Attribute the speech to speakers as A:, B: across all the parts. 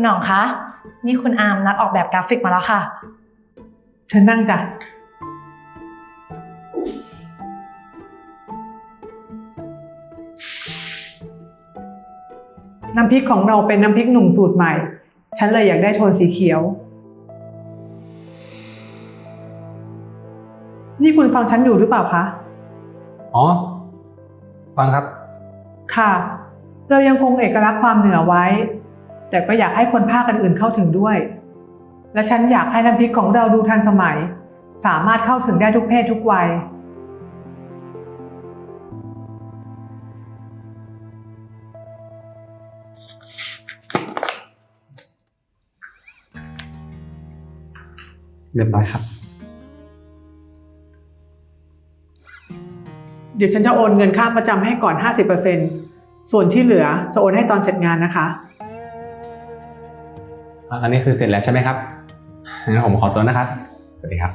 A: คุณหน่องคะ นี่คุณอาร์มนัดออกแบบกราฟิกมาแล้วค่ะ
B: เชิญนั่งจ้ะ น้ำพริกของเราเป็นน้ำพริกหนุ่มสูตรใหม่ ฉันเลยอยากได้โทนสีเขียว นี่คุณฟังฉันอยู่หรือเปล่าคะ
C: อ๋อ ฟังครับ
B: ค่ะ เรายังคงเอกลักษณ์ความเหนือไว้ แต่ก็อยากให้คนภาคอื่นๆเข้าถึงด้วย และฉันอยากให้น้ำพริกของเราดูทันสมัย สามารถเข้าถึงได้ทุกเพศทุกวัย
C: เรียบร้อยครับ
B: เดี๋ยวฉันจะโอนเงินค่าประจำให้ก่อน 50%ส่วนที่เหลือจะโอนให้ตอนเสร็จงานนะคะ
C: อันนี้คือเสร็จแล้วใช่ไหมครับงั้นผมขอตัวนะครับ สวัสดีครับ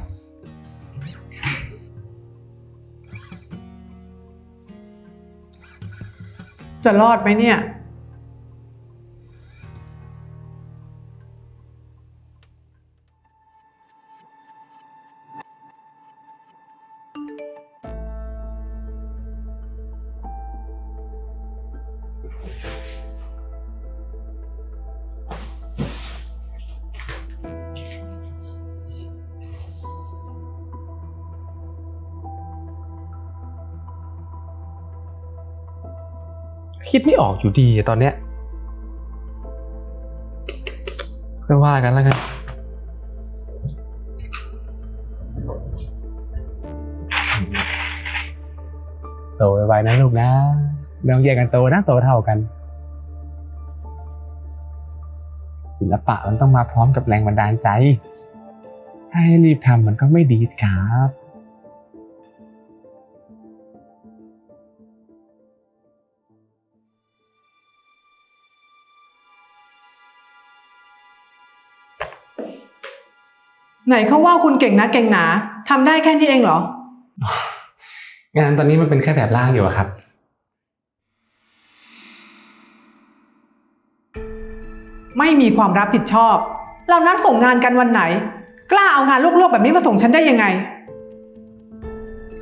B: จะรอดไหมเนี่ย
C: คิดไม่ออกอยู่ดีตอนเนี้ยไม่ว่ากันแล้วกันโตไวๆนะลูกนะไม่ต้องแยกกันโตนะโตเท่ากัน ศิลปะมันต้องมาพร้อมกับแรงบันดาลใจ ถ้าให้รีบทำมันก็ไม่ดีสิครับ
B: ไหนเขาว่าคุณเก่งนะเก่งหนาทำได้แค่นี้เองเหรอ
C: งานตอนนี้มันเป็นแค่แบบร่างอยู่อะครับ
B: ไม่มีความรับผิดชอบ เรานัดส่งงานกันวันไหน กล้าเอางานลวกๆแบบนี้มาส่งฉันได้ยังไง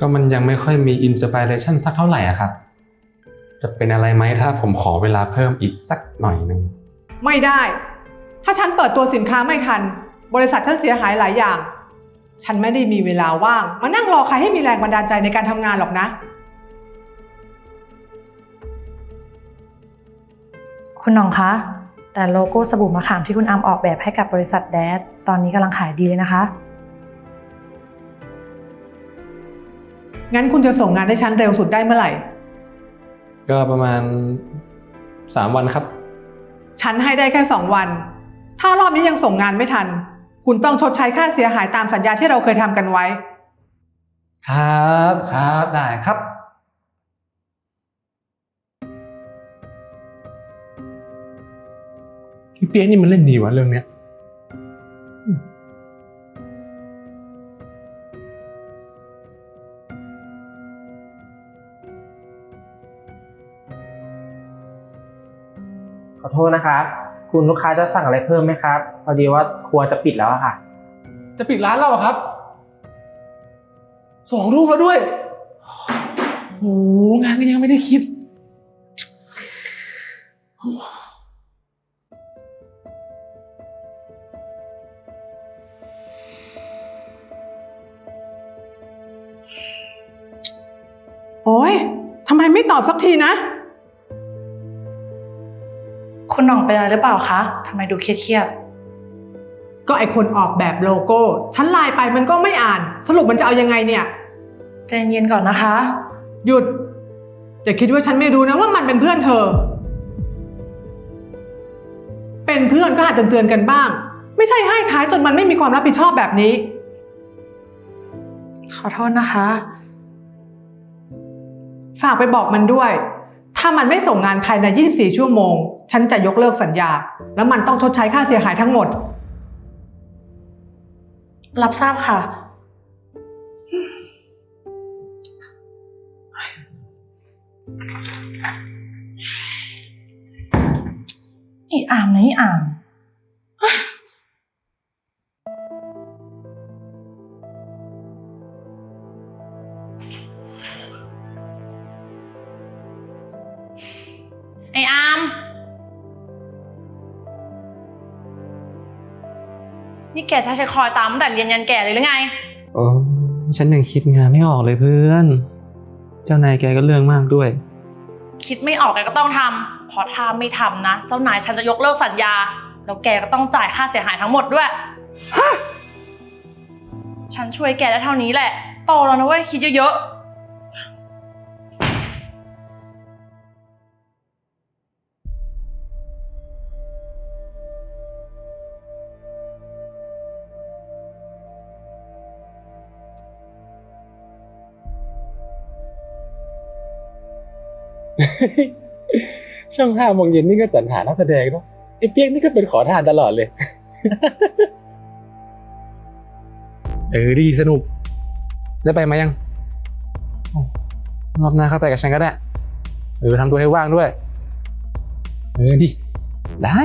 C: ก็มันยังไม่ค่อยมีอินสปิเรชันสักเท่าไหร่อะครับ จะเป็นอะไรไหมถ้าผมขอเวลาเพิ่มอีกสักหน่อยหนึ่ง
B: ไม่ได้ ถ้าฉันเปิดตัวสินค้าไม่ทัน บริษัทฉันเสียหายหลายอย่าง ฉันไม่ได้มีเวลาว่าง มานั่งรอใครให้มีแรงบันดาลใจในการทำงานหรอกนะ
A: คุณหน่องคะ แต่โลโก้สบู่มะขามที่คุณอาร์มออกแบบให้กับบริษัทแดดตอนนี้กำลังขายดีเลยนะคะ
B: งั้นคุณจะส่งงานให้ฉันเร็วสุดได้เมื่อไหร่
C: ก็ประมาณสามวันครับ
B: ฉันให้ได้แค่สองวัน ถ้ารอบนี้ยังส่งงานไม่ทัน คุณต้องชดใช้ค่าเสียหายตามสัญญาที่เราเคยทำกันไว้
C: ครับครับได้ครับ พี่เปียกนี่มันเล่นดีวะเรื่องเนี้ย
D: ขอโทษนะครับ คุณลูกค้าจะสั่งอะไรเพิ่มไหมครับ พอดีว่าครัวจะปิดแล้วอะค่ะ
C: จะปิดร้านแล้วเหรอครับ สองทุ่มแล้วด้วยโอ้โหงานก็ยังไม่ได้คิด
B: โอ้ยทำไมไม่ตอบสักทีนะ
A: คุณหน่องเป็นอะไรหรือเปล่าคะทำไมดูเครียด
B: ก็ไอคนออกแบบโลโก้ ฉันไลน์ไปมันก็ไม่อ่าน สรุปมันจะเอายังไงเนี่ย
A: ๆใจเย็นๆก่อนนะคะ
B: หยุด อย่าคิดว่าฉันไม่รู้นะว่ามันเป็นเพื่อนเธอ เป็นเพื่อนก็อาจเตือนๆกันบ้าง ไม่ใช่ให้ท้ายจนมันไม่มีความรับผิดชอบแบบนี้
A: ขอโทษนะคะ
B: ฝากไปบอกมันด้วย ถ้ามันไม่ส่งงานภายใน 24 ชั่วโมง ฉันจะยกเลิกสัญญา แล้วมันต้องชดใช้ค่าเสียหายทั้งหมด
A: รับทราบค่ะ อีอามนะอีอาม กจะให้ฉันคอยตามตั้งแต่เรียนยันแก่เลยหรือไง
C: โอ้ฉันยังคิดงานไม่ออกเลยเพื่อน เจ้านายแกก็เรื่องมากด้วย
A: คิดไม่ออกแกก็ต้องทำเพราะถ้าไม่ทำนะ เจ้านายฉันจะยกเลิกสัญญา แล้วแกก็ต้องจ่ายค่าเสียหายทั้งหมดด้วย ฉันช่วยแกได้เท่านี้แหละ โตแล้วนะเว้ยคิดเยอะๆ
C: ช่องห้าโมงเย็นนี่ก็สรรหานักแสดงเนาะไอ้เปียกนี่ก็เป็นขอทานตลอดเลย เออดีสนุก ได้ไปมายังรอบหน้าเข้าไปกับฉันก็ได้ เออทำตัวให้ว่างด้วย เออดิได้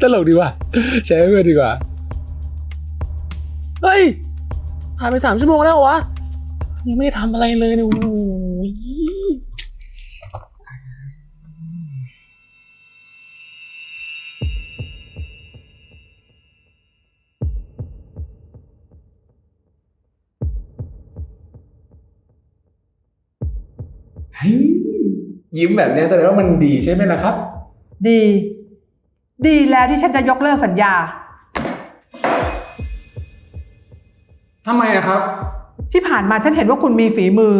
C: ตลกดีว่ะใช้เพื่อนดีกว่า เฮ้ยผ่านไปสามชั่วโมงแล้ววะยังไม่ได้ทำอะไรเลยเนี่ยโอ้ย ยิ้มแบบนี้แสดงว่ามันดีใช่ไหมล่ะครับ
B: ดี ดีแล้วที่ฉันจะยกเลิกสัญญา
C: ทำไมอะครับ
B: ที่ผ่านมาฉันเห็นว่าคุณมีฝีมือ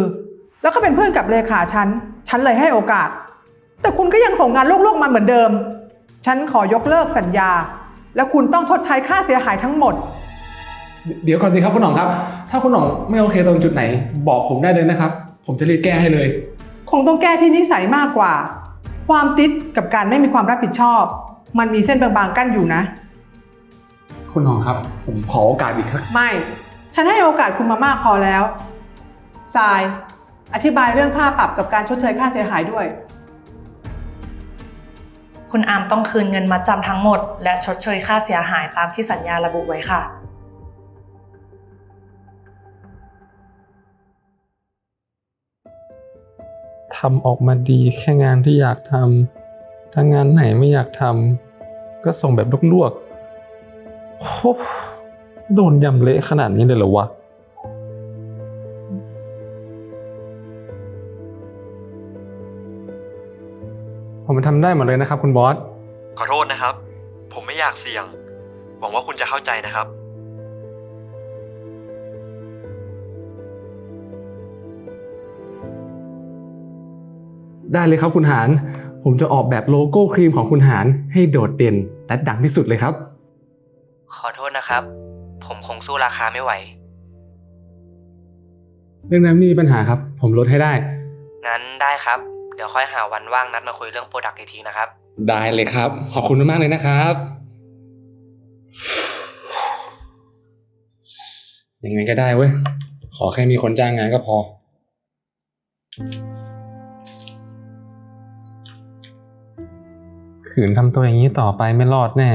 B: แล้วก็เป็นเพื่อนกับเลขาฉัน ฉันเลยให้โอกาส แต่คุณก็ยังส่งงานลวกๆมาเหมือนเดิม ฉันขอยกเลิกสัญญา แล้วคุณต้องชดใช้ค่าเสียหายทั้งหมด
C: เดี๋ยวก่อนสิครับคุณหน่องครับ ถ้าคุณหน่องไม่โอเคตรงจุดไหน บอกผมได้เลยนะครับ ผมจะรีบแก้ให้เลย
B: คงต้องแก้ที่นิสัยมากกว่า ความติดกับการไม่มีความรับผิดชอบ มันมีเส้นบางๆกั้นอยู่นะ
C: คุณหน่องครับ ผมขอโอกาสอีกครับ
B: ไม่ ฉันให้โอกาสคุณมามากพอแล้วทราย อธิบายเรื่องค่าปรับกับการชดเชยค่าเสียหายด้วย
A: คุณอาร์มต้องคืนเงินมาจำทั้งหมด และชดเชยค่าเสียหายตามที่สัญญาระบุไว้ค่ะ
C: ทำออกมาดีแค่งานที่อยากทำถ้างานไหนไม่อยากทำก็ส่งแบบลวกๆโอ้โดนยำเละขนาดนี้เลยเหรอวะผมทำได้หมดเลยนะครับ คุณบอส
E: ขอโทษนะครับ ผมไม่อยากเสี่ยง หวังว่าคุณจะเข้าใจนะครับ
C: ได้เลยครับคุณหาร ผมจะออกแบบโลโก้ครีมของคุณหารให้โดดเด่นและดังที่สุดเลยครับ
E: ขอโทษนะครับ ผมคงสู้ราคาไม่ไหว
C: เรื่องนั้นไม่มีปัญหาครับ ผมลดให้ได้
E: งั้นได้ครับ เดี๋ยวค่อยหาวันว่างนัดมาคุยเรื่องโปรดักต์อีกทีนะครับ
C: ได้เลยครับ ขอบคุณมากเลยนะครับ ยังไงก็ได้เว้ย ขอแค่มีคนจ้างงานก็พอ ขืนทำตัวอย่างนี้ต่อไปไม่รอดแน่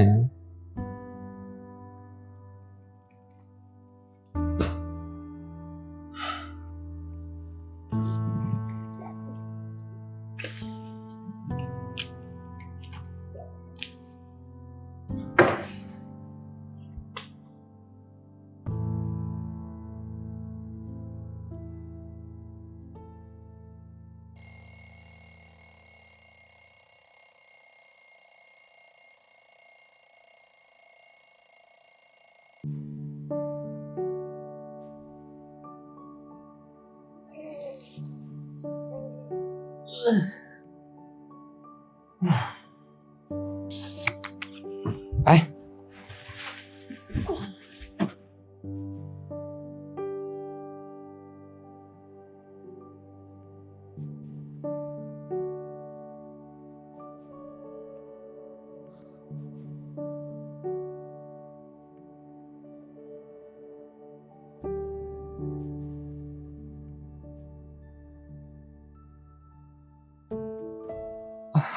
C: ไ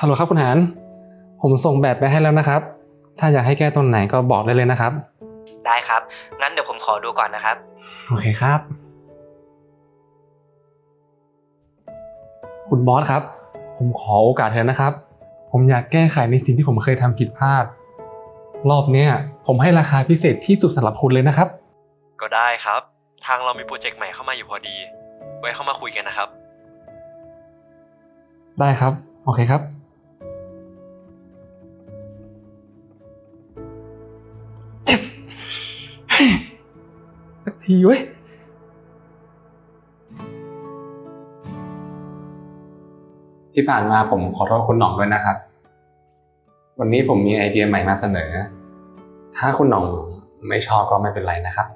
C: ฮัลโหลครับคุณหานผมส่งแบบไปให้แล้วนะครับ ถ้าอยากให้แก้ตรงไหนก็บอกได้เลยนะครับ
F: ได้ครับ งั้นเดี๋ยวผมขอดูก่อนนะครับ
C: โอเคครับ คุณบอสครับ ผมขอโอกาสเถอะนะครับ ผมอยากแก้ไขในสิ่งที่ผมเคยทำผิดพลาด รอบเนี้ยผมให้ราคาพิเศษที่สุดสำหรับคุณเลยนะครับ
E: ก็ได้ครับ ทางเรามีโปรเจกต์ใหม่เข้ามาอยู่พอดี ไว้เข้ามาคุยกันนะครับ
C: ได้ครับ โอเคครับ yes เฮ้ยสักทีเว้ย ที่ผ่านมาผมขอโทษคุณหน่องด้วยนะครับ วันนี้ผมมีไอเดียใหม่มาเสนอ ถ้าคุณหน่องไม่ชอบก็ไม่เป็นไรนะครับ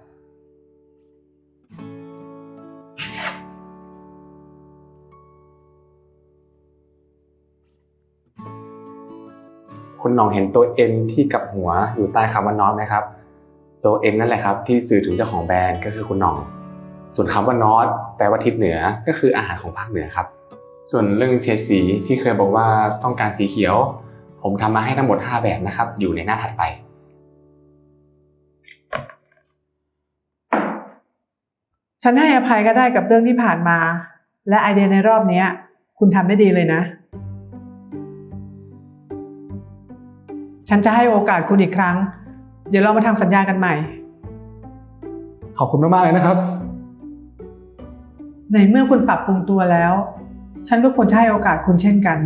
C: น่องเห็นตัว N ที่กับหัวอยู่ใต้คำว่าน็อตไหมครับ ตัว N นั่นแหละครับ ที่สื่อถึงเจ้าของแบรนด์ก็คือคุณน่อง ส่วนคำว่าน็อตแปลว่าทิศเหนือก็คืออาหารของภาคเหนือครับ ส่วนเรื่องเฉดสีที่เคยบอกว่าต้องการสีเขียว ผมทำมาให้ทั้งหมด 5 แบบนะครับ อยู่ในหน้าถัดไป
B: ฉันให้อภัยก็ได้กับเรื่องที่ผ่านมา และไอเดียในรอบนี้คุณทำได้ดีเลยนะ ฉันจะให้โอกาสคุณอีกครั้ง เดี๋ยวเรามาทำสัญญากันใหม่
C: ขอบคุณมากๆเลยนะครับ
B: ในเมื่อคุณปรับปรุงตัวแล้ว ฉันก็ควรจะให้โอกาสคุณเช่นกัน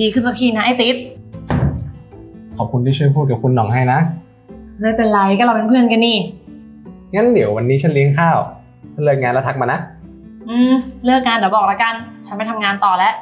A: ดีขึ้นสักทีนะไอ้ติ๊ด
C: ขอบคุณที่ช่วยพูดกับคุณหน่องให้นะ
A: ไม่เป็นไรก็เราเป็นเพื่อนกันนี่
C: งั้นเดี๋ยววันนี้ฉันเลี้ยงข้าวถ้า เลิกงานแล้วทักมานะ
A: อืม เลิกงานเดี๋ยวบอกแล้วกัน ฉันไปทำงานต่อแล้ว